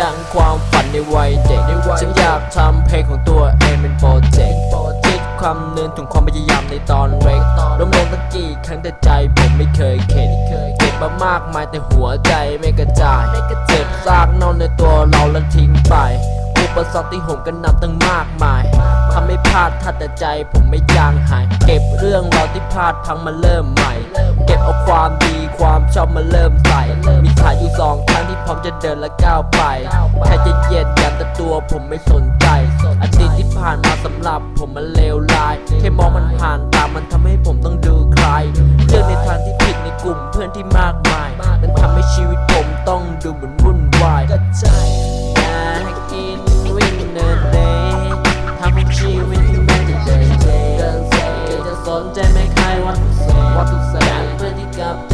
ดังความฝันในวัยเด็กฉันอยากทำเพลงของตัวเองเป็นโปรเจกต์คิดความเนินถึงความพยายามในตอนเล็กล้มลงตั้งกี่ครั้งแต่ใจผมไม่เคยเข็ดเก็บมามากมายแต่หัวใจไม่กระจายเจ็บซากนอนในตัวเราแล้วทิ้งไปอุปสรรคที่ผมกันนำตั้งมากมายทำให้พลาดถ้าแต่ใจผมไม่จางหาย เก็บเรื่องราวที่พลาดพังมาเริ่มใหม่ เก็บเอาความดีความชอบมาเริ่ม พร้อมจะเดินและก้าวไปใครจะเหยียดยันแต่ตัวผมไม่สนใจอดีตที่ผ่านมาสำหรับผมมันเลวร้ายแค่มองมันผ่านตามันทำให้ผมต้องดูใครเลือกในทางที่ผิดในกลุ่มเพื่อนที่มากมาย มันทำให้ชีวิตผมต้องดูเหมือนวุ่นวายก็ใช่อยากกินวิ่งเดินเดย์ทำให้ชีวิตแม่งจะเดินเดินเซจะสนใจไหมใครว่าทุกเซว่าทุกเซเพื่อนที่กับ